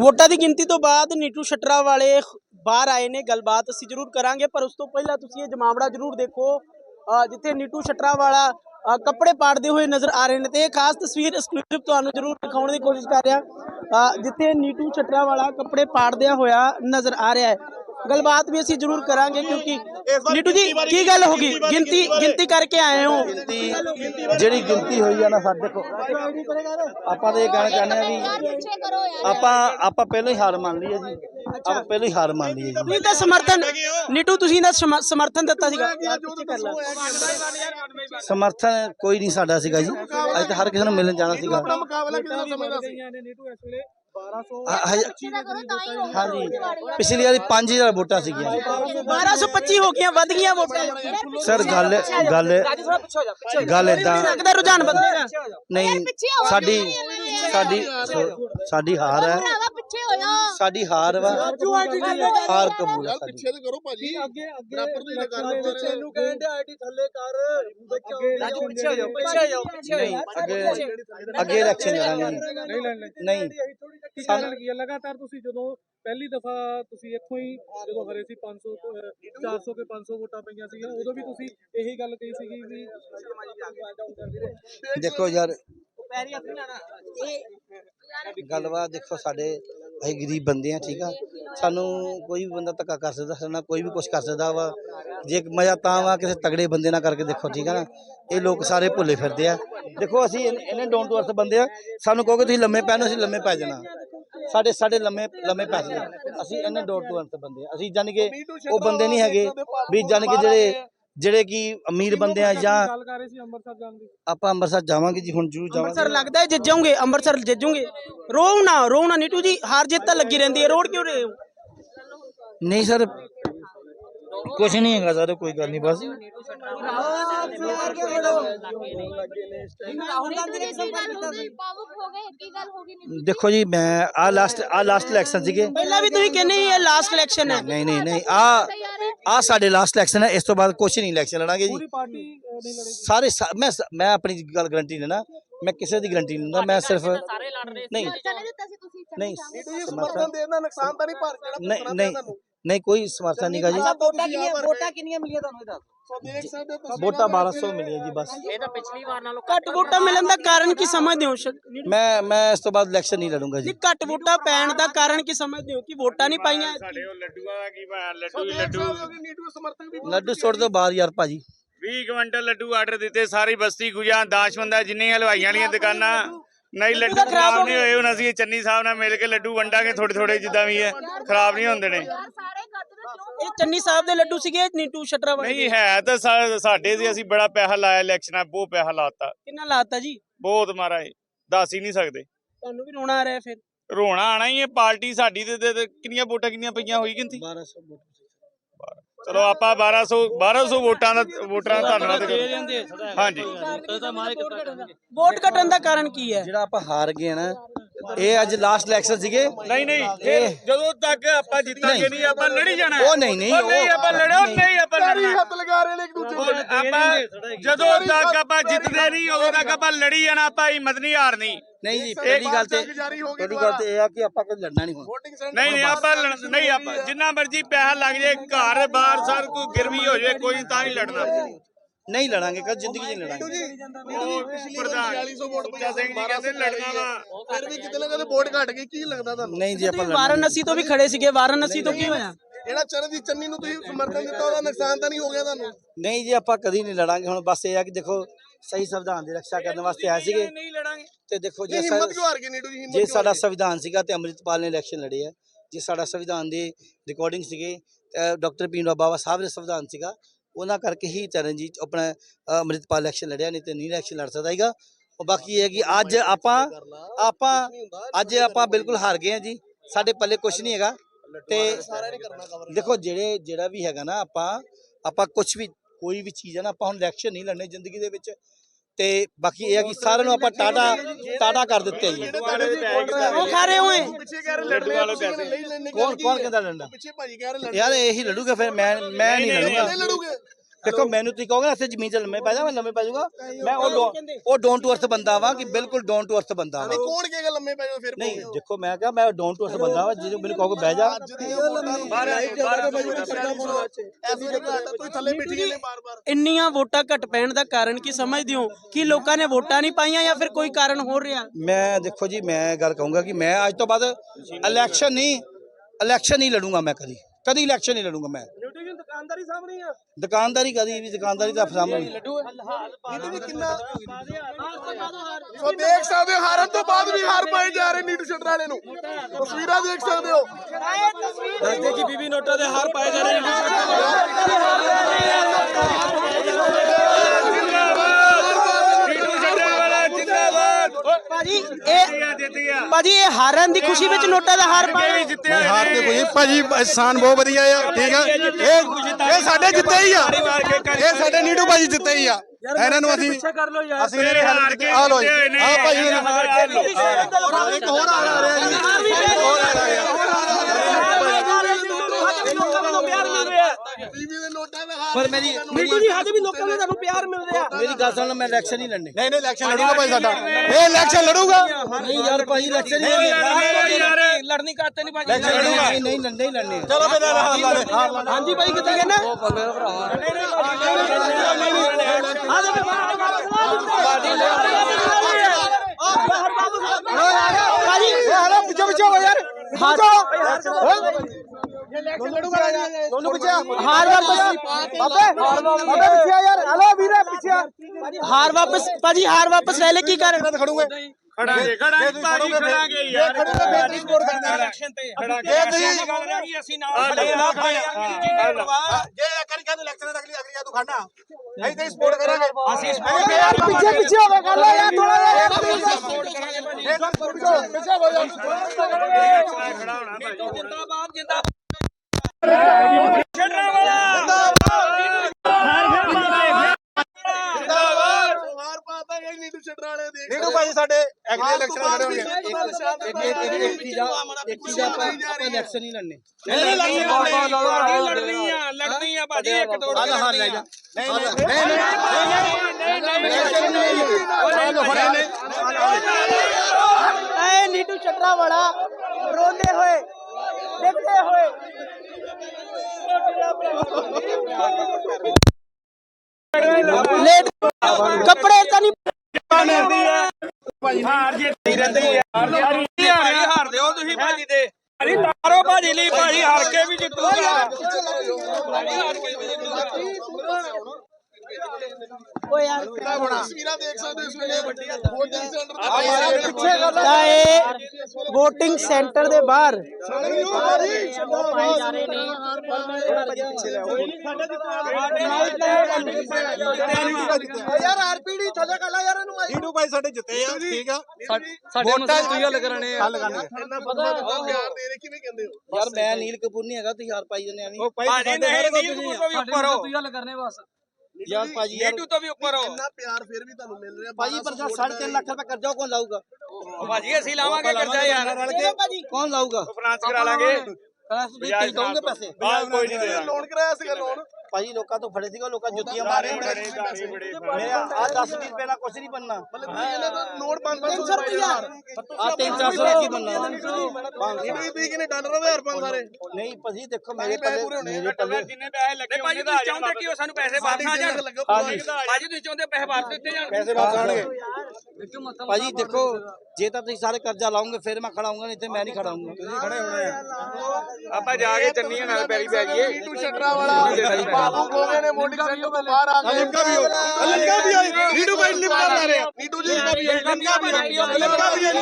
ਵੋਟਾਂ ਦੀ ਗਿਣਤੀ ਤੋਂ ਬਾਅਦ ਨੀਟੂ ਸ਼ਟਰਾ ਵਾਲੇ ਬਾਹਰ ਆਏ ਨੇ, ਗੱਲਬਾਤ ਅਸੀਂ ਜ਼ਰੂਰ ਕਰਾਂਗੇ, ਪਰ ਉਸ ਤੋਂ ਪਹਿਲਾਂ ਤੁਸੀਂ ਇਹ ਜਮਾਵੜਾ ਜ਼ਰੂਰ ਦੇਖੋ ਜਿੱਥੇ ਨੀਟੂ ਸ਼ਟਰਾ ਵਾਲਾ ਕੱਪੜੇ ਪਾੜਦੇ ਹੋਏ ਨਜ਼ਰ ਆ ਰਹੇ ਨੇ ਤੇ ਇਹ ਖਾਸ ਤਸਵੀਰ ਐਕਸਕਲੂਸਿਵ ਤੁਹਾਨੂੰ ਜ਼ਰੂਰ ਦਿਖਾਉਣ ਦੀ ਕੋਸ਼ਿਸ਼ ਕਰ ਰਿਹਾ ਜਿੱਥੇ ਨੀਟੂ ਸ਼ਟਰਾ ਵਾਲਾ ਕੱਪੜੇ ਪਾੜਦਿਆਂ ਹੋਇਆ ਨਜ਼ਰ ਆ ਰਿਹਾ ਹੈ। ਗੱਲਬਾਤ ਵੀ ਅਸੀਂ ਜ਼ਰੂਰ ਕਰਾਂਗੇ ਕਿਉਂਕਿ ਨੀਟੂ ਜੀ ਕੀ ਗੱਲ ਹੋ ਗਈ? ਗਿਣਤੀ ਗਿਣਤੀ ਕਰਕੇ ਆਏ ਹੋ। ਗਿਣਤੀ ਜਿਹੜੀ ਗਿਣਤੀ ਹੋਈ ਆ ਨਾ ਸਾਡੇ ਦੇਖੋ ਆਪਾਂ ਤਾਂ ਇਹ ਕਹਿਣਾ ਚਾਹੁੰਦੇ ਆ ਵੀ ਆਪਾਂ ਆਪਾਂ ਪਹਿਲਾਂ ਹੀ ਹਾਰ ਮੰਨ ਲਈ ਹੈ ਜੀ ਆਪਾਂ ਪਹਿਲਾਂ ਹੀ ਹਾਰ ਮੰਨ ਲਈ ਹੈ ਜੀ। ਤੁਸੀਂ ਤਾਂ ਸਮਰਥਨ ਨੀਟੂ ਤੁਸੀਂ ਸਮ- ਸਮਰਥਨ ਦਿੱਤਾ ਸੀਗਾ। ਸਮਰਥਨ ਕੋਈ ਨਹੀਂ ਸਾਡਾ ਸੀਗਾ ਜੀ। ਅੱਜ ਤਾਂ ਹਰ ਕਿਸੇ ਨੂੰ ਮਿਲਣ ਜਾਣਾ ਸੀਗਾ। ਹਾਂਜੀ। ਪਿਛਲੀ ਵਾਰੀ 5000 ਵੋਟਾਂ ਸੀਗੀਆਂ। 1225 ਹੋ ਗਈਆਂ ਵੱਧ ਗਈਆਂ ਵੋਟਾਂ। ਸਰ ਗੱਲ ਗੱਲ ਗੱਲ ਏਦਾਂ। ਲੱਗਦਾ ਰੁਝਾਨ ਬਦਲੇਗਾ ਨਹੀਂ ਸਾਡੀ ਸਾਡੀ ਸਾਡੀ ਹਾਰ ਹੈ। ਸਾਡੀ ਹਾਰ ਵਾ। ਹਾਰ ਕਬੂਲ ਹੈ ਸਾਡੀ। ਪਿੱਛੇ ਤੇ ਕਰੋ ਭਾਜੀ। ਬਰਾਬਰ ਦੀ ਲਗਾਣਾ ਬੱਚੇ ਨੂੰ ਕਹਿੰਦੇ ਆਈਟੀ ਥੱਲੇ ਕਰ। ਰਾਜੂ ਪਿੱਛੇ ਹੋ ਜਾਓ ਪਿੱਛੇ ਹੋ ਜਾਓ ਪਿੱਛੇ ਅੱਗੇ ਅੱਗੇ ਇਲੈਕਸ਼ਨ ਲੜਾਂਗੇ। ਨਹੀਂ ਲੜਨੇ ਨਹੀਂ। ਕਾਰਨ ਕੀ ਲਗਾਤਾਰ ਤੁਸੀਂ ਜਦੋਂ ਪਹਿਲੀ ਦਫਾ ਤੁਸੀਂ ਇੱਥੋਂ ਹੀ ਜਦੋਂ ਹਰੇ ਸੀ 500 ਤੋਂ, ਅਹ, 400 ਕੇ 500 ਵੋਟਾਂ ਪਈਆਂ ਸੀਗੀਆਂ ਉਦੋਂ ਵੀ ਤੁਸੀਂ ਇਹੀ ਗੱਲ ਕਹੀ ਸੀਗੀ ਵੀ ਦੇਖੋ ਯਾਰ ਗੱਲਬਾਤ ਦੇਖੋ ਸਾਡੇ ਅਸੀਂ ਗਰੀਬ ਬੰਦੇ ਆ ਠੀਕ ਆ। ਸਾਨੂੰ ਕੋਈ ਵੀ ਬੰਦਾ ਧੱਕਾ ਕਰ ਸਕਦਾ, ਸਾਡੇ ਕੋਈ ਵੀ ਕੁਝ ਕਰ ਸਕਦਾ ਵਾ। ਜੇ ਮਜ਼ਾ ਤਾਂ ਵਾ, ਕਿਸੇ ਤਗੜੇ ਬੰਦੇ ਨਾਲ ਕਰਕੇ ਦੇਖੋ, ਠੀਕ ਆ ਨਾ। ਇਹ ਲੋਕ ਸਾਰੇ ਭੁੱਲੇ ਫਿਰਦੇ ਆ। ਦੇਖੋ, ਅਸੀਂ ਇਹਨੇ- ਇਹਨੇ ਡੋਂਟ ਟੂ ਅਰਥ ਬੰਦੇ ਆ। ਸਾਨੂੰ ਕਹੋਗੇ ਤੁਸੀਂ ਲੰਮੇ ਪੈ ਅਸੀਂ ਲੰਮੇ ਪੈ ਜਾਣਾ। ਸਾਡੇ ਸਾਡੇ ਲੰਮੇ ਲੰਮੇ ਪੈ ਜਾਣਾ। ਅਸੀਂ ਇਹਨੇ ਡੋਰ ਟੂ ਅਰਥ ਬੰਦੇ ਆ। ਅਸੀਂ ਜਾਨ ਕਿ ਉਹ ਬੰਦੇ ਨਹੀਂ ਹੈਗੇ। ਵੀ ਜਾਨ ਕਿ ਜਿਹੜੇ ਜਿਹੜੇ ਕਿ ਅਮੀਰ ਬੰਦੇ ਆ ਜਾਂ ਗੱਲ ਕਰ ਰਹੇ ਸੀ ਅੰਮ੍ਰਿਤਸਰ ਜਾਣ ਦੀ? ਆਪਾਂ ਅੰਮ੍ਰਿਤਸਰ ਜਾਵਾਂਗੇ ਜੀ ਹੁਣ ਜਰੂਰ ਅੰਮ੍ਰਿਤਸਰ ਜਾਵਾਂਗੇ। ਲੱਗਦਾ ਹੈ ਜਿੱਜੋਗੇ ਅੰਮ੍ਰਿਤਸਰ ਜਿੱਜੋਗੇ। ਰੋਉ ਨਾ ਰੋਉ ਨਾ ਨੀਟੂ ਜੀ ਹਾਰ ਜਿੱਤ ਤਾਂ ਲੱਗੀ ਰਹਿੰਦੀ ਹੈ। ਰੋੜ ਕਿਉਂ ਰਹੇ ਹੋ? ਨਹੀਂ ਸਰ ਕੁਝ ਨਹੀਂ ਹੈਗਾ ਸਰ ਕੋਈ ਗੱਲ ਨਹੀਂ ਬਸ। ਪਾਵੁਕ ਹੋ ਗਏ ਕੀ ਗੱਲ ਹੋ ਗਈ ਨਹੀਂ ਦੇਖੋ ਜੀ ਮੈਂ ਆ ਲਾਸਟ ਆ ਲਾਸਟ ਇਲੈਕਸ਼ਨ ਸੀਗੇ। ਪਹਿਲਾਂ ਵੀ ਤੁਸੀਂ ਕਹਿੰਦੇ ਸੀ ਇਹ ਲਾਸਟ ਇਲੈਕਸ਼ਨ ਹੈ। ਨਹੀਂ ਨਹੀਂ ਨਹੀਂ ਆ ਆ ਸਾਡੇ ਲਾਸਟ ਇਲੈਕਸ਼ਨ ਹੈ ਇਸ ਤੋਂ ਬਾਅਦ ਕੁਝ ਨਹੀਂ ਇਲੈਕਸ਼ਨ ਲੜਾਂਗੇ ਜੀ। ਪੂਰੀ ਪਾਰਟੀ ਅਹ, ਨਹੀਂ ਲੜੇਗੀ। ਸਾਰੇ ਸਾ- ਮੈਂ ਸ- ਮੈਂ ਆਪਣੀ ਗੱਲ ਗਾਰੰਟੀ ਲੈਣਾ ਮੈਂ ਕਿਸੇ ਦੀ ਗਾਰੰਟੀ ਨਹੀਂ ਲੈਂਦਾ ਮੈਂ ਸਿਰਫ ਨਹੀਂ ਨਹੀਂ ਦਿੱਤਾ ਸੀ ਤੁਸੀਂ ਨਹੀਂ। ਤੁਸੀਂ ਸਮਰਥਨ ਸਮਰਥਨ ਦੇਣ ਦਾ ਨੁਕਸਾਨ ਤਾਂ ਨਹੀਂ ਭਰ ਜਿਹੜਾ ਨਹੀਂ ਨਹੀਂ। ਨਹੀਂ ਕੋਈ ਸਮਰਥਨ ਨਹੀਂਗਾ ਜੀ। ਵੋਟਾਂ ਕਿੰਨੀਆਂ ਵੋਟਾਂ ਕਿੰਨੀਆਂ ਮਿਲੀਆਂ ਤੁਹਾਨੂੰ ਇਹਦਾ ਸੋ ਦੇਖ ਸਕਦੇ ਹੋ ਤੁਸੀਂ ਵੋਟਾਂ 1200 ਮਿਲੀਆਂ ਜੀ ਬਸ। ਘੱਟ ਵੋਟਾਂ ਮਿਲਣ ਦਾ ਕਾਰਨ ਕੀ ਸਮਝਦੇ ਹੋ ਸ਼- ਨੀਟੂ ਮੈਂ ਮੈਂ ਇਸ ਤੋਂ ਬਾਅਦ ਇਲੈਕਸ਼ਨ ਨਹੀਂ ਲੜੂੰਗਾ ਜੀ। ਜੀ ਘੱਟ ਵੋਟਾਂ ਪੈਣ ਦਾ ਕਾਰਨ ਕੀ ਸਮਝਦੇ ਹੋ? ਕਿ ਵੋਟਾਂ ਨਹੀਂ ਪਾਈਆਂ? ਸਾਡੇ ਉਹ ਲੱਡੂਆਂ ਦਾ ਕੀ ਬਣਾ ਲੱਡੂ ਸੋ ਹੀ ਦੇਖ ਲੱਡੂ। ਸਕਦੇ ਹੋ ਕਿ ਨੀਟੂ ਸਮਰਥਕ ਵੀ ਲੱਡੂ ਸੁੱਟ ਦੋ ਬਾਹਰ ਯਾਰ ਭਾਜੀ। 20 ਕੁਇੰਟਲ ਲੱਡੂ ਆਰਡਰ ਦਿੱਤੇ ਸਾਰੀ ਬਸਤੀ ਗੁਜਾ ਦਾਸ਼ਮੰਦਾ ਜਿੰਨੀਆਂ ਹਲਵਾਈਆਂ ਵਾਲੀਆਂ ਦੁਕਾਨਾਂ ਨਹੀਂ ਲੱਡੂ ਖਰਾਬ ਨਹੀਂ ਹੋਏ ਹੁਣ ਅਸੀਂ ਚੰਨੀ ਸਾਹਿਬ ਨਾਲ ਮਿਲ ਕੇ ਲੱਡੂ ਵੰਡਾਂਗੇ ਥੋੜੇ ਥੋੜੇ ਜਿੱਦਾਂ ਵੀ ਹੈ ਖਰਾਬ ਨਹੀਂ ਹੁੰਦੇ ਨੇ। ਕਰਦੇ ਇਹ ਚੰਨੀ ਸਾਹਿਬ ਦੇ ਲੱਡੂ ਸੀਗੇ ਨੀਟੂ ਸ਼ਟਰਾ ਵਾਲੇ ਨਹੀਂ ਹੈ ਤਾਂ ਸਾ- ਸਾਡੇ ਸੀ ਅਸੀਂ ਬੜਾ ਪੈਸਾ ਲਾਇਆ ਇਲੈਕਸ਼ਨਾਂ ਬਹੁਤ ਪੈਸਾ ਲਾਤਾ। ਕਿੰਨਾ ਲਾਤਾ ਜੀ? ਬਹੁਤ ਮਾਰਾ ਦੱਸ ਹੀ ਨਹੀਂ ਸਕਦੇ। ਤੁਹਾਨੂੰ ਵੀ ਰੋਣਾ ਆ ਰਿਹਾ ਫਿਰ? ਰੋਣਾ ਆਣਾ ਹੀ ਹੈ ਪਾਰਟੀ ਸਾਡੀ ਤੇ- ਤੇ ਤੇ ਕਿੰਨੀਆਂ ਵੋਟਾਂ ਕਿੰਨੀਆਂ ਪਈਆਂ ਹੋਈ ਗਿਣਤੀ? 1200 ਵੋਟ। ਚਲੋ ਆਪਾਂ 1200 1200 ਵੋਟਾਂ ਦਾ ਵੋਟਰਾਂ ਦਾ ਧੰਨਵਾਦ ਕਰੋ ਹਾਂਜੀ ਵੋਟ ਕੱਟਣ ਦਾ ਕਾਰਨ ਕੀ ਹੈ? ਜਿਹੜਾ ਆਪਾਂ ਹਾਰ ਗਏ ਨਾ ਇਹ ਅੱਜ ਲਾਸਟ ਇਲੈਕਸ਼ਨ ਸੀਗੇ। ਨਹੀਂ ਨਹੀਂ ਇਹ- ਜਦੋਂ ਤੱਕ ਆਪਾਂ ਜਿੱਤਾਂਗੇ ਨਹੀਂ। ਆਪਾਂ ਲੜੀ ਜਾਣਾ। ਉਹ ਨਹੀਂ, ਨਹੀਂ, ਉਹ ਨਹੀਂ ਆਪਾਂ ਲੜੋ ਨਹੀਂ ਆਪਾਂ ਲੜਨਾ। ਹੱਥ ਲਗਾ ਰਹੇ ਨੇ ਇੱਕ ਦੂਜੇ ਦੇ। ਆਪਾਂ ਜਦੋਂ ਤੱਕ ਆਪਾਂ ਜਿੱਤਦੇ ਨਹੀਂ ਉਦੋਂ ਤੱਕ ਆਪਾਂ ਲੜੀ ਜਾਣਾ ਆਪਾਂ ਹਿੰਮਤ ਨਹੀਂ ਹਾਰਨੀ। ਨਹੀਂ ਜੀ ਪਹਿਲੀ ਗੱਲ ਤੇ ਹੋ ਪਹਿਲੀ ਗੱਲ ਤੇ ਇਹ ਆ ਕਿ ਆਪਾਂ ਕੋਈ ਲੜਨਾ ਨਹੀਂ ਹੁਣ। ਨਹੀਂ ਨਹੀਂ ਆਪਾਂ ਨਹੀਂ ਆਪਾਂ ਜਿੰਨਾ ਮਰਜ਼ੀ ਪੈਸਾ ਲੱਗ ਜੇ ਘਰ ਬਾਹਰ ਸਰ ਕੋਈ ਗਿਰਵੀ ਹੋ ਜਾਏ ਕੋਈ ਤਾਂ ਨਹੀਂ ਲੜਨਾ। ਨਹੀਂ ਲੜਾਂਗੇ ਕਦ ਜ਼ਿੰਦਗੀ 'ਚ ਨਹੀਂ ਲੜਾਂਗੇ। ਜੀ? ਉਹ ਪ੍ਰਧਾਨ 4200 ਵੋਟ ਸੁੱਚਾ ਸਿੰਘ ਜੀ ਕਹਿੰਦੇ ਲੜਨਾ ਵਾ। ਫਿਰ ਵੀ ਕਿਤੇ ਨਾ ਕਿਤੇ ਵੋਟ ਘਟ ਗਈ ਕੀ ਲੱਗਦਾ ਤੁਹਾਨੂੰ? ਨਹੀਂ ਜੀ ਆਪਾਂ ਤੁਸੀਂ ਲੜਨਾ ਵਾਰਾਣਸੀ ਤੋਂ ਵੀ ਖੜੇ ਸੀਗੇ ਵਾਰਾਣਸੀ ਤੋਂ ਕੀ ਹੋਇਆ? ਜਿਹੜਾ ਚਰਨਜੀਤ ਚੰਨੀ ਨੂੰ ਤੁਸੀਂ ਸਮਰਥਨ ਦਿੱਤਾ ਉਹਦਾ ਨੁਕਸਾਨ ਤਾਂ ਨਹੀਂ ਹੋ ਗਿਆ ਤੁਹਾਨੂੰ? ਨਹੀਂ ਜੀ ਆਪਾਂ ਕਦੀ ਨਹੀਂ ਲੜਾਂਗੇ। ਹੁਣ ਬਸ ਇਹ ਆ ਕਿ ਦੇਖੋ ਸਹੀ ਸੰਵਿਧਾਨ ਦੀ ਰੱਖਿਆ ਕਰਨ ਵਾਸਤੇ ਆਏ ਸੀਗੇ। ਨਹੀਂ ਲੜਾਂਗੇ। ਤੇ ਦੇਖੋ ਜੇ ਹਿੰਮਤ ਕਿਉਂ ਹਾਰ ਗਈ ਨੀਟੂ ਜੀ? ਹਿੰਮਤ ਜੇ ਸਾਡਾ? ਸੰਵਿਧਾਨ ਸੀਗਾ ਤੇ ਅੰਮ੍ਰਿਤਪਾਲ ਨੇ ਇਲੈਕਸ਼ਨ ਲੜੇ ਆ ਜੇ ਸਾਡਾ ਸੰਵਿਧਾਨ ਦੇ ਰਿਕਾਰਡਿੰਗ ਸੀਗੇ ਡਾਕਟਰ ਪੀਂਡਾ ਬਾਬਾ ਸਾਹਿਬ ਦੇ ਸੰਵਿਧਾਨ ਸੀਗਾ ਉਹਨਾਂ ਕਰਕੇ ਹੀ ਚਰਨਜੀਤ ਆਪਣਾ ਅ, ਇਲੈਕਸ਼ਨ ਲੜਿਆ ਨਹੀਂ ਤੇ ਨਹੀਂ ਇਲੈਕਸ਼ਨ ਲੜ ਸਕਦਾ ਸੀਗਾ। ਉਹ ਬਾਕੀ ਇਹ ਹੈ ਕਿ ਅੱਜ ਆਪਾਂ ਆਪਾਂ ਅੱਜ ਆਪਾਂ ਬਿਲਕੁਲ ਹਾਰ ਗਏ ਆ ਜੀ। ਸਾਡੇ ਪੱਲੇ ਕੁਝ ਨਹੀਂ ਹੈਗਾ। ਤੇ ਦੇਖੋ ਜਿਹੜੇ ਜਿਹੜਾ ਵੀ ਹੈਗਾ ਨਾ ਆਪਾਂ ਆਪਾਂ ਕੁਝ ਵੀ ਕੋਈ ਵੀ ਚੀਜ਼ ਹੈ ਨਾ ਆਪਾਂ ਹੁਣ ਇਲੈਕਸ਼ਨ ਨਹੀਂ ਲੜਨੇ ਜ਼ਿੰਦਗੀ ਦੇ ਵਿੱਚ। ਤੇ ਬਾਕੀ ਇਹ ਹੈ ਕਿ ਸਾਰਿਆਂ ਨੂੰ ਆਪਾਂ ਟਾਟਾ ਟਾਟਾ ਕਰ ਦਿੱਤੇ ਜੀ। ਉਹ ਖਾ ਰਹੇ ਹੋਏ। ਲੱਡੂ ਕੌਣ ਕੌਣ ਕਹਿੰਦਾ ਲੜਨਾ? ਪਿੱਛੇ ਭਾਜੀ ਕਹਿ ਰਹੇ ਲੜਨੇ ਯਾਰ ਇਹੀ ਲੜੂਗਾ ਫਿਰ ਮੈਂ ਮੈਂ ਨਹੀਂ ਨਹੀਂ, ਲੜੂਗਾ। ਨਹੀਂ ਲੜੂਗੇ। ਦੇਖੋ ਮੈਨੂੰ ਤੁਸੀਂ ਕਹੋਗੇ ਨਾ ਇੱਥੇ ਜ਼ਮੀਨ 'ਚ ਲੰਮੇ ਪੈ ਜਾ ਮੈਂ ਲੰਮੇ ਪੈ ਜਾਊਗਾ। ਮੈਂ ਉਹ ਡੋ- ਉਹ ਡੋਂਟ ਟੂ ਅਰਥ ਬੰਦਾ ਵਾ ਕਿ ਬਿਲਕੁਲ ਡੋਂਟ ਟੂ ਅਰਥ ਬੰਦਾ ਵਾ। ਕੌਣ ਕਹੇਗਾ ਲੰਮੇ ਪੈ ਜਾਓ ਫਿਰ ਨਹੀਂ ਦੇਖੋ ਮੈਂ ਕਿਹਾ ਮੈਂ ਡੋਂਟ ਟੂ ਅਰਥ ਬੰਦਾ ਵਾ ਜਿਹਨੂੰ ਮੈਨੂੰ ਕਹੋਗੇ ਬਹਿ ਜਾ। ਤੁਸੀਂ ਥੱਲੇ ਬੈਠੀ ਨੇ ਬਾਰ-ਬਾਰ। ਇੰਨੀਆਂ ਵੋਟਾਂ ਘਟ ਪੈਣ ਦਾ ਕਾਰਨ ਕੀ ਸਮਝਦੇ ਹੋ? ਕਿ ਲੋਕਾਂ ਨੇ ਵੋਟਾਂ ਨਹੀਂ ਪਾਈਆਂ ਜਾਂ ਫਿਰ ਕੋਈ ਕਾਰਨ ਹੋ ਰਿਹਾ? ਮੈਂ ਦੇਖੋ ਜੀ ਮੈਂ ਗੱਲ ਕਹੂੰਗਾ ਕਿ ਮੈਂ ਅੱਜ ਤੋਂ ਬਾਅਦ ਇਲੈਕਸ਼ਨ ਨਹੀਂ ਇਲੈਕਸ਼ਨ ਨਹੀਂ ਲੜੂੰਗਾ ਮੈਂ ਕਦੀ। ਕਦੀ ਇਲੈਕਸ਼ਨ ਨਹੀਂ ਲੜੂੰਗਾ ਮੈਂ। ਦੁਕਾਨਦਾਰੀ ਸਾਹਮਣੇ ਆ। ਦੁਕਾਨਦਾਰੀ ਕਦੀ ਵੀ ਦੁਕਾਨਦਾਰੀ ਦਾ ਸਾਹਮਣੇ ਨਹੀਂ ਨੀਟੂ ਵੀ ਕਿੰਨਾ ਸੋ ਦੇਖ ਸਕਦੇ ਹੋ ਹਾਰਨ ਤੋਂ ਬਾਅਦ ਵੀ ਹਾਰ ਪਾਏ ਜਾ ਰਹੇ ਨੀਟੂ ਸ਼ਟਰ ਵਾਲੇ ਨੂੰ। ਤਸਵੀਰਾਂ ਦੇਖ ਸਕਦੇ ਹੋ। ਦੱਸਦੇ ਕਿ ਬੀਬੀ ਨੋਟਾਂ ਦੇ ਹਾਰ ਪਾਏ ਜਾ ਰਹੇ ਨੇ। ਨੀਟੂ ਛੱਡਣ ਵਾਲਾ ਜਿੰਦਾਬਾਦ ਭਾਜੀ ਇਹ ਭਾਜੀ ਹਾਰਨ ਦੀ ਖੁਸ਼ੀ ਵਿੱਚ ਨੋਟਾਂ ਦਾ ਹਾਰ ਪਾਇਆ। ਜਿੱਤਿਆ ਹਾਰ ਤੇ ਕੋਈ ਭਾਜੀ ਇਨਸਾਨ ਬਹੁਤ ਵਧੀਆ ਆ ਠੀਕ ਆ? ਇਹ ਇਹ ਸਾਡੇ ਜਿੱਤੇ ਹੀ ਆ। ਇਹ ਸਾਡੇ ਨੀਟੂ ਭਾਜੀ ਜਿੱਤੇ ਹੀ ਆ। ਇਹਨਾਂ ਨੂੰ ਅਸੀਂ ਅਸੀਂ ਹਾਰ ਕੇ ਆ ਲੋ ਜੀ। ਆ ਭਾਈ ਇੱਕ ਹੋਰ ਆ ਰਿਹਾ ਜੀ ਇੱਕ ਹੋਰ ਆ ਰਿਹਾ ਟੀਵੀ ਦੇ ਨੋਟਾਂ ਦਾ ਹਾਰ ਪਰ ਮੇਰੀ ਨੀਟੂ ਜੀ ਹਜੇ ਵੀ ਲੋਕਾਂ ਦਾ ਤੁਹਾਨੂੰ ਪਿਆਰ ਮਿਲ ਰਿਹਾ ਮੇਰੀ ਗੱਲ ਸੁਣ ਮੈਂ ਇਲੈਕਸ਼ਨ ਨਹੀਂ ਲੜਨੀ ਨਹੀਂ ਨਹੀਂ ਇਲੈਕਸ਼ਨ ਲੜੂਗਾ ਭਾਈ ਸਾਡਾ ਇਹ ਇਲੈਕਸ਼ਨ ਲੜੂਗਾ ਨਹੀਂ ਯਾਰ ਭਾਈ ਇਲੈਕਸ਼ਨ ਨਹੀਂ ਲੜਨੀ ਲੜਨੀ ਘੱਟ ਨਹੀਂ ਭਾਜੀ ਨਹੀਂ ਨਹੀਂ ਨਹੀਂ ਨਹੀਂ ਲੜਨੀ ਚਲੋ ਮੇਰਾ ਹਾਰ ਲਾ ਦੇ ਲਾ ਹਾਂਜੀ ਭਾਈ ਕਿੱਥੇ ਗਏ ਨਾ ਭਾਜੀ ਹਾਰਾ ਪਿੱਛੇ ਪਿੱਛੇ ਹੋ ਯਾਰ ਦੋਨੋਂ ਪਿੱਛੇ ਹਾਰ ਵਾਪਸ ਬਾਬੇ ਪਿੱਛੇ ਆ ਯਾਰ ਹਲੋ ਵੀਰੇ ਪਿੱਛੇ ਆ। ਹਾਰ ਵਾਪਸ ਭਾਜੀ ਹਾਰ ਵਾਪਸ ਲੈ ਲੈ ਕੀ ਕਰ ਖੜੂਗੇ। ਖੜਾਂਗੇ ਖੜਾਂਗੇ ਭਾਜੀ ਖੜਾਂਗੇ ਯਾਰ। ਖੜੂਗੇ ਨਹੀਂ ਸਪੋਰਟ ਕਰਨਾ। ਇਲੈਕਸ਼ਨ ਤੇ। ਇਹ ਤੁਸੀਂ ਗੱਲ ਰਹਿ ਅਸੀਂ ਨਾਲ ਆ। ਲਓ। ਜੇ ਕਰੀ ਕਹਿੰਦੇ ਇਲੈਕਸ਼ਨ ਤੱਕ ਅਗਲੀ ਆ ਤੂੰ ਖੜਨਾ। ਅਸੀਂ ਤੇ ਸਪੋਰਟ ਕਰਾਂਗੇ। ਅਸੀਂ ਯਾਰ ਪਿੱਛੇ ਪਿੱਛੇ ਹੋ ਕੇ ਕਰ ਲੋ ਯਾਰ ਥੋੜਾ ਜਿਹਾ ਸਪੋਰਟ ਕਰਾਂਗੇ ਭਾਜੀ। ਪਿੱਛੇ ਹੋ ਜਾ ਖੜਾ ਹੋਣਾ ਭਾਜੀ। ਜਿੰਦਾਬਾਦ ਜਿੰਦਾਬਾਦ ਨੀਟੂ ਸ਼ਟਰ ਵਾਲੇ ਦੇਖ ਨੀਟੂ ਭਾਜੀ ਸਾਡੇ ਅਗਲੇ ਇਲੈਕਸ਼ਨ ਖੜੇ ਹੋਣਗੇ ਇੱਕ ਇੱਕ ਇੱਕ ਇੱਕ ਚੀਜ਼ ਆ ਇੱਕ ਚੀਜ਼ ਆ ਆਪਾਂ ਆਪਾਂ ਇਲੈਕਸ਼ਨ ਨਹੀਂ ਲੜਨੀ ਨਹੀਂ ਲੜਨੀ ਲੜਨੀ ਆ ਲੜਨੀ ਆ ਭਾਜੀ ਇੱਕ ਤੋੜ ਆ ਹਾਰ ਲੈ ਜਾ ਨਹੀਂ ਨਹੀਂ ਨਹੀਂ ਐ ਨੀਟੂ ਛਟਰਾ ਵਾਲਾ ਰੋਂਦੇ ਹੋਏ ਦੇਖਦੇ ਹੋਏ ਲੇਟ ਕੱਪੜੇ ਤਾਂ ਨਹੀਂ ਹਾਰ ਜਿੱਤੀ ਰਹਿੰਦੀ ਯਾਰ ਭਾਜੀ ਹਾਰ ਦਿਓ ਤੁਸੀਂ ਭਾਜੀ ਦੇ ਭਾਜੀ ਤਾਰੋ ਭਾਜੀ ਲਈ ਭਾਜੀ ਹਾਰ ਕੇ ਵੀ ਜਿੱਤੂਗਾ। ਓ ਯਾਰ ਤਸਵੀਰਾਂ ਦੇਖ ਸਕਦੇ ਹੋ ਇਸ ਵੇਲੇ ਵੱਡੀਆਂ ਵੋਟਿੰਗ ਸੈਂਟਰ ਦੇ ਪਿੱਛੇ ਕਰ ਤਾਂ ਇਹ VOTING ਸੈਂਟਰ ਦੇ ਬਾਹਰ। ਯਾਰ ਆਰਪੀਡੀ ਥੱਲੇ ਕਰ ਲੈ ਯਾਰ ਇਹਨੂੰ ਨੀਟੂ ਭਾਈ ਸਾਡੇ ਜਿੱਤੇ ਆ ਠੀਕ ਆ? ਸਾਡੇ ਤੁਸੀਂ ਆ। ਇੰਨਾ ਪਿਆਰ ਦੇ ਰਹੇ ਕਿਵੇਂ ਕਹਿੰਦੇ ਹੋ? ਯਾਰ ਮੈਂ ਨੀਲ ਕਪੂਰ ਨਹੀਂ ਹੈਗਾ ਤੁਸੀਂ ਹਾਰ ਪਾਈ ਜੰਨੇ ਐਵੇਂ ਭਾਜੀ ਨਹੀਂ ਨੀਲ ਕਪੂਰ ਤੋਂ ਵੀ ਉੱਪਰ ਹੋ ਤੁਸੀਂ ਹੱਲ ਕਰਨੇ ਬਸ। ਯਾਰ ਭਾਜੀ ਯਾਰ ਨੀਟੂ ਤੋਂ ਵੀ ਉੱਪਰ ਹੋ। ਇੰਨਾ ਪਿਆਰ ਫਿਰ ਵੀ ਤੁਹਾਨੂੰ ਮਿਲ ਰਿਹਾ ਭਾਜੀ ਪਰ 3.5 ਲੱਖ ਰੁਪਏ ਕਰਜ਼ਾ ਕੌਣ ਲਾਊਗਾ? ਭਾਜੀ ਅਸੀਂ ਲਾਵਾਂਗੇ ਕਰਜ਼ਾ ਯਾਰ। ਕੌਣ ਲਾਊਗਾ? ਫਰਾਂਸ ਕਰਾ ਲਾਂਗੇ। ਤੁਸੀਂ ਦੋਗੇ ਪੈਸੇ। ਕੋਈ ਨਹੀਂ ਲੋਨ ਕਰਾਇਆ ਸੀਗਾ ਲੋਨ ਭਾਜੀ ਲੋਕਾਂ ਤੋਂ ਫੜੇ ਸੀਗਾ ਲੋਕਾਂ ਜੁੱਤੀਆਂ ਮਾਰੇ ਮੇਰੇ ਆ 10 20 ਰੁਪਏ ਨਾਲ ਕੁਝ ਨਹੀਂ ਬਣਨਾ ਮਤਲਬ ਤੁਸੀਂ ਇਹਨਾਂ ਦਾ ਨੋਟ 500 ਰੁਪਏ ਆ 300 ਦਾ ਕੀ ਬਣਨਾ ਇਹ ਵੀ ਕਿਨੇ ਡਾਲਰ ਦੇ ਹਰ ਪੰਜ ਸਾਰੇ ਨਹੀਂ ਭਾਜੀ ਦੇਖੋ ਮੇਰੇ ਪੱਲੇ ਮੇਰੇ ਪੱਲੇ ਜਿੰਨੇ ਪੈਸੇ ਲੱਗੇ ਭਾਜੀ ਤੁਸੀਂ ਚਾਹੁੰਦੇ ਕਿ ਉਹ ਸਾਨੂੰ ਪੈਸੇ ਵਾਪਸ ਆ ਜਾਣ ਭਾਜੀ ਤੁਸੀਂ ਚਾਹੁੰਦੇ ਪੈਸੇ ਵਾਪਸ ਦਿੱਤੇ ਜਾਣ? ਪੈਸੇ ਵਾਪਸ ਆਣਗੇ ਭਾਜੀ ਦੇਖੋ ਜੇ ਤਾਂ ਤੁਸੀਂ ਸਾਰੇ ਕਰਜ਼ਾ ਲਾਉਂਗੇ ਫਿਰ ਮੈਂ ਖੜਾ ਹੋਊਂਗਾ ਨਹੀਂ ਤੇ ਮੈਂ ਨਹੀਂ ਖੜਾ ਹੋਊਂਗਾ। ਤੁਸੀਂ ਖੜੇ ਹੋਣੇ ਆਪਾਂ ਜਾ ਕੇ ਚੰਨੀਆਂ ਨਾਲ ਪੈਰੀ ਪੈ ਜਾਈਏ। ਨੀਟੂ ਸ਼ਟਰਾ ਵਾਲਾ। ਬਾਬੂ ਗੋਗੇ ਨੇ ਮੋਟੀ ਸੈਂਟਰ ਤੋਂ ਬਾਹਰ ਆ ਗਏ ਲੰਕਾ ਵੀ ਹੋ ਲੰਕਾ ਵੀ ਆਈ ਨੀਟੂ ਭਾਈ ਲਿਮਕਾ ਬਣਾ ਰਹੇ ਆ ਨੀਟੂ ਜੀ ਲੰਕਾ ਵੀ ਆਈ ਲੰਕਾ ਵੀ ਆਈ ਲੰਕਾ ਵੀ ਆਈ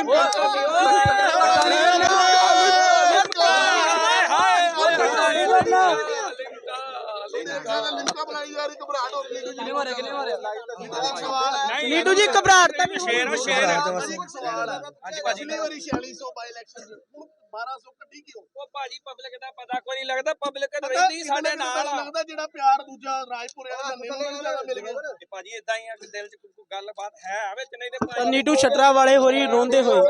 ਲਿਮਕਾ ਬਣਾਈ ਜਾ ਰਹੀ ਘਬਰਾਹਟ ਹੋ ਨੀਟੂ ਜੀ ਘਬਰਾਹਟ ਤਾਂ ਨਹੀਂ ਸ਼ੇਰ ਵਾ ਸ਼ੇਰ ਸਵਾਲ ਹੈ ਹਾਂਜੀ ਭਾਜੀ ਪਿਛਲੀ ਵਾਰੀ 4600 ਬਾਈ ਇਲੈਕਸ਼ਨ ਹੁਣ 1200 ਕੱਢੀ ਕਿਉਂ ਉਹ ਭਾਜੀ ਪਬਲਿਕ ਦਾ ਪਤਾ ਕੋਈ ਨਹੀਂ ਲੱਗਦਾ ਪਬਲਿਕ ਰਹਿੰਦੀ ਸਾਡੇ ਨਾਲ ਆ ਲੱਗਦਾ ਜਿਹੜਾ ਪਿਆਰ ਦੂਜਾ ਰਾਜਪੁਰੇ ਦਾ ਨੰਨੇ ਨੂੰ ਜ਼ਿਆਦਾ ਮਿਲ ਗਿਆ ਤੇ ਭਾਜੀ ਇਦਾਂ ਹੀ ਆ ਕਿ ਦਿਲ 'ਚ ਕੋਈ ਕੋਈ ਗੱਲਬਾਤ ਹੈ ਵਿੱਚ ਨਹੀਂ ਤੇ ਤਾਂ ਭਾਜੀ ਨੀਟੂ ਛਟਰਾ ਵਾਲੇ ਹੋਰੀ ਰੋਂਦੇ ਹੋਏ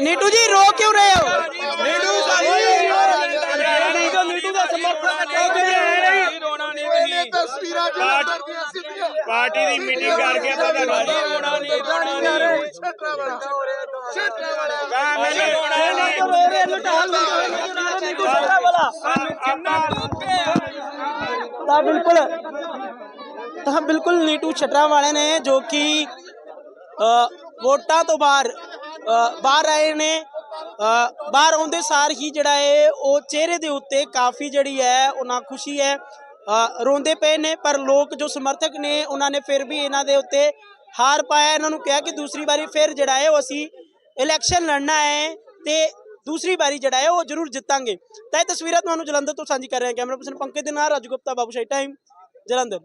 ਨੀਟੂ ਜੀ ਰੋ ਕਿਉਂ ਰਹੇ ਹੋ ਨੀਟੂ ਨੀਟੂ ਦਾ ਇਹਨੇ ਤਸਵੀਰਾਂ ਜਲੰਧਰ ਦੀਆਂ ਸਿੱਧੀਆਂ ਪਾਰਟੀ ਦੀ ਮੀਟਿੰਗ ਕਰਕੇ ਤਾਂ ਤੁਹਾਨੂੰ ਰੋਣਾ ਨਹੀਂ ਛੱਟਰਾ ਵਾਲਾ ਨੀਟੂ ਸ਼ਟਰਾ ਤਾਂ ਬਿਲਕੁਲ ਤਾਂ ਬਿਲਕੁਲ ਨੀਟੂ ਛਟਰਾ ਵਾਲੇ ਨੇ ਜੋ ਕਿ ਵੋਟਾਂ ਤੋਂ ਬਾਹਰ ਬਾਹਰ ਆਏ ਨੇ। ਬਾਹਰ ਆਉਂਦੇ ਸਾਰ ਹੀ ਜਿਹੜਾ ਹੈ ਉਹ ਚਿਹਰੇ ਦੇ ਉੱਤੇ ਕਾਫੀ ਜਿਹੜੀ ਹੈ, ਉਹਨਾਂ ਖੁਸ਼ੀ ਹੈ ਰੋਂਦੇ ਪਏ ਨੇ। ਪਰ ਲੋਕ ਜੋ ਸਮਰਥਕ ਨੇ, ਉਹਨਾਂ ਨੇ ਫਿਰ ਵੀ ਇਹਨਾਂ ਦੇ ਉੱਤੇ ਹਾਰ ਪਾਇਆ। ਇਹਨਾਂ ਨੂੰ ਕਿਹਾ ਕਿ ਦੂਸਰੀ ਵਾਰੀ ਫਿਰ ਜਿਹੜਾ ਹੈ ਉਹ ਅਸੀਂ ਇਲੈਕਸ਼ਨ ਲੜਨਾ ਹੈ ਤੇ ਦੂਸਰੀ ਵਾਰੀ ਜਿਹੜਾ ਹੈ ਉਹ ਜ਼ਰੂਰ ਜਿੱਤਾਂਗੇ। ਤਾਂ ਇਹ ਤਸਵੀਰਾਂ ਤੁਹਾਨੂੰ ਜਲੰਧਰ ਤੋਂ ਸਾਂਝੀ ਕਰ ਰਹੇ ਹਾਂ। ਕੈਮਰਾ ਪਰਸਨ ਪੰਕਜ ਦੇ ਨਾਲ ਰਾਜੂ ਗੁਪਤਾ, ਬਾਬੂ ਸ਼ਾਹੀ ਟਾਈਮ ਜਲੰਧਰ।